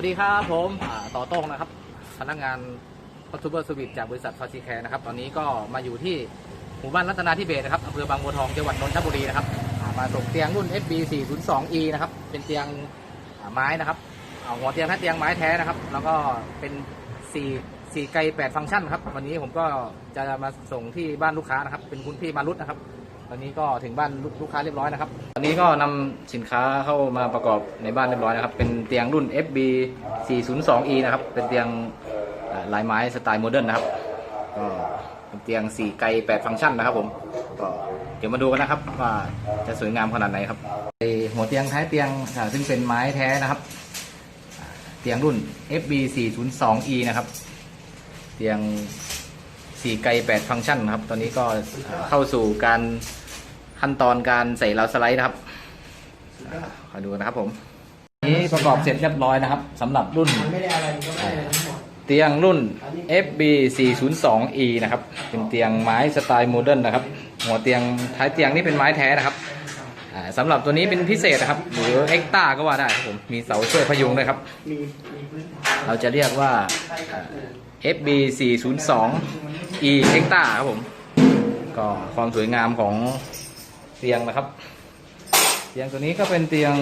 วัสดีครับผมต่อโต้งนะครับพนักงานคอสตูเบอร์สวิตจากบริษัทฟาซิแคร์นะครับตอนนี้ก็มาอยู่ที่หมู่บ้านรัตนาธิเบศนะครับอำเภอบางบัวทองจังหวัดนนทบุรีนะครับมาส่งเตียงรุ่น FB 402E นะครับเป็นเตียงไม้นะครับเอาหัวเตียงแท้เตียงไม้แท้นะครับ แล้วก็เป็น 4 4ไกล8ฟังก์ชันครับวันนี้ผมก็จะมาส่งที่บ้านลูกค้านะครับ เป็นคุณพี่มารุตนะครับ ตอนนี้ก็ถึงบ้านลูกลูกค้าเรียบร้อยนะครับ ตอนนี้ก็นำสินค้าเข้ามาประกอบในบ้านเรียบร้อยนะครับ เป็นเตียงรุ่น FB 402E นะครับ เป็นเตียงลายไม้สไตล์โมเดิร์นนะครับ ก็เป็นเตียง 4 ไกล 8 ฟังก์ชันนะครับ ผม ก็เดี๋ยวมาดูกันนะครับว่าจะสวยงามขนาดไหนครับหัวเตียงท้ายเตียงซึ่งเป็นไม้แท้นะครับ เตียงรุ่น FB 402E นะครับ เตียง สี่ไกลแปดฟังก์ชันนะครับ ตอนนี้ก็เข้าสู่การขั้นตอนการใส่ราวสไลด์นะครับอขอดูนะครับผมนี้ประกอบเสร็จเรียบร้อยนะครับสำหรับรุ่นเตียงรุ่น FB 402E นะครับ เป็นเตียงไม้สไตล์โมเดิร์นนะครับ หัวเตียงท้ายเตียงนี่เป็นไม้แท้นะครับ อ่าสำหรับตัวนี้เป็นพิเศษนะครับ หรือเอ็กต้าก็ว่าได้ครับผมมีเสาช่วยพยุงด้วยครับ มีมีพื้นฐานเราจะเรียกว่า FB 402 E Hecta ครับผม ก็ความสวยงามของเตียงนะครับ เตียงตัวนี้ก็เป็นเตียง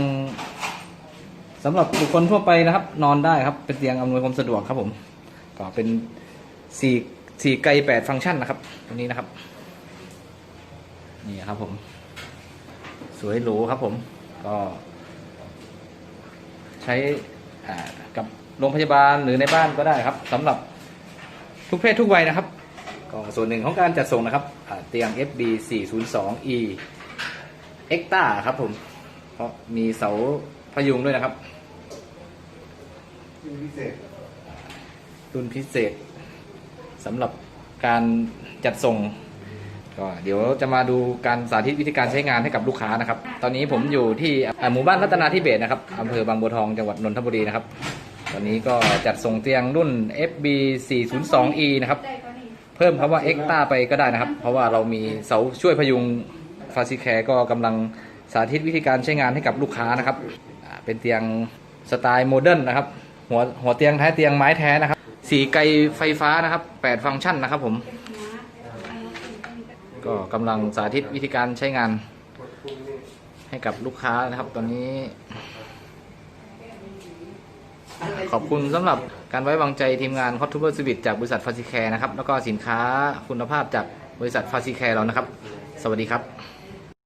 สำหรับบุคคลทั่วไปนะครับ นอนได้ครับ เป็นเตียงอำนวยความสะดวกครับผม ก็เป็นสี่สี่ไกลแปดฟังก์ชันนะครับ ตัวนี้นะครับ นี่ครับผม สวยหรูครับผม ก็ ใช้อ่ากับโรงพยาบาลหรือในบ้านก็ได้ครับสำหรับทุกเพศทุกวัยนะครับ ก็ส่วนหนึ่งของการจัดส่งนะครับอ่าเตียง FB 402E e x t a ครับผมเพราะมีเสาพยุงด้วยนะครับมีพิเศษรุ่นพิเศษสำหรับการจัดส่ง ก็เดี๋ยวจะมาดูการสาธิตวิธีการใช้งานให้กับลูกค้านะครับ ตอนนี้ผมอยู่ที่หมู่บ้านรัตนาธิเบศนะครับอำเภอบางบัวทองจังหวัดนนทบุรีนะครับ ตอนนี้ก็จัดส่งเตียงรุ่น FB 402E นะครับ เพิ่มคำว่า X ต้าไปก็ได้นะครับ เพราะว่าเรามีเสาช่วยพยุงฟาซิแคร์ก็กำลังสาธิตวิธีการใช้งานให้กับลูกค้านะครับ เป็นเตียงสไตล์โมเดิร์นนะครับ หัวหัวเตียงท้ายเตียงไม้แท้นะครับ สีไกลไฟฟ้านะครับ 8 ฟังก์ชันนะครับผม ก็กำลังสาธิตวิธีการใช้งาน ให้กับลูกค้านะครับตอนนี้ ขอบคุณสำหรับการไว้วางใจทีมงาน c o t u b e r Service จากบริษัทฟาซิแคร์นะครับ แล้วก็สินค้าคุณภาพจากบริษัทฟาซิแคร์เรานะครับ สวัสดีครับ